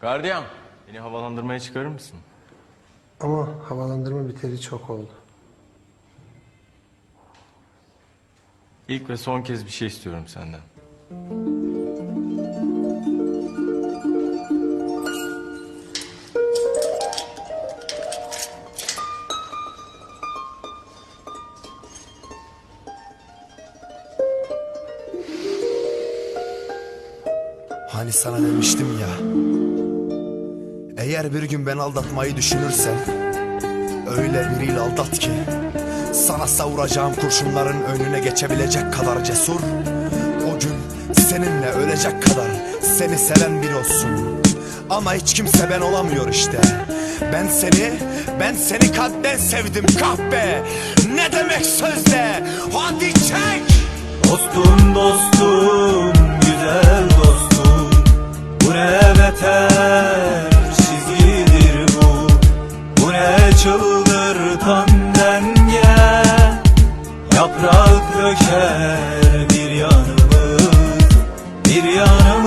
Gardiyan, beni havalandırmaya çıkarır mısın? Ama havalandırma biteri çok oldu. İlk ve son kez bir şey istiyorum senden. Hani sana demiştim ya. Eğer bir gün ben aldatmayı düşünürsen Öyle biriyle aldat ki Sana savuracağım kurşunların önüne geçebilecek kadar cesur O gün seninle ölecek kadar Seni seven bir olsun. Ama hiç kimse ben olamıyor işte. Ben seni, ben seni kalpten sevdim kahpe. Ne demek sözde? Hadi çek! Dostum dostum ne beter çizgidir bu. Bu ne çıldırtan denge. Yaprak döker bir yanımız Bir yanımız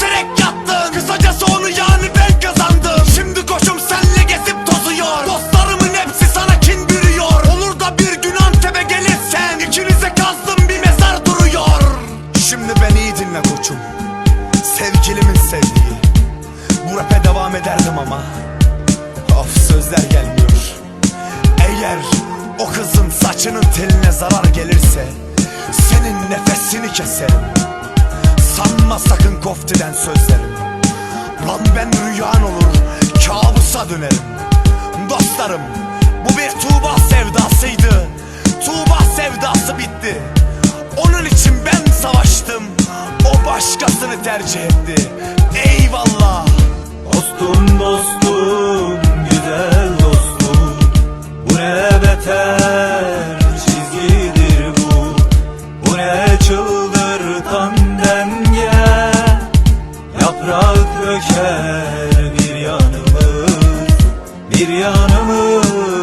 küserek yattın. Kısacası onu yani ben kazandım. Şimdi koşum senle gezip tozuyor. Dostlarımın hepsi sana kin bürüyor. Olur da bir gün Antep'e gelirsen İkinize kazdım bir mezar duruyor. Şimdi beni iyi dinle koçum. Sevgilimin sevdiği. Bu rap'e devam ederdim ama Of sözler gelmiyor. Eğer o kızın saçının teline zarar gelirse Senin nefesini keserim sakın koftiden sözlerim. Lan ben rüyan olur kabusa dönerim. Dostlarım bu bir Tuğba sevdasıydı. Tuğba sevdası bitti. Onun için ben savaştım. O başkasını tercih etti. Eyvallah. Dostum dostum güzel dostum. Bu ne beter çizgidir bu. Bu ne çıldırtan Yaprak döker bir yanımız Bir yanımız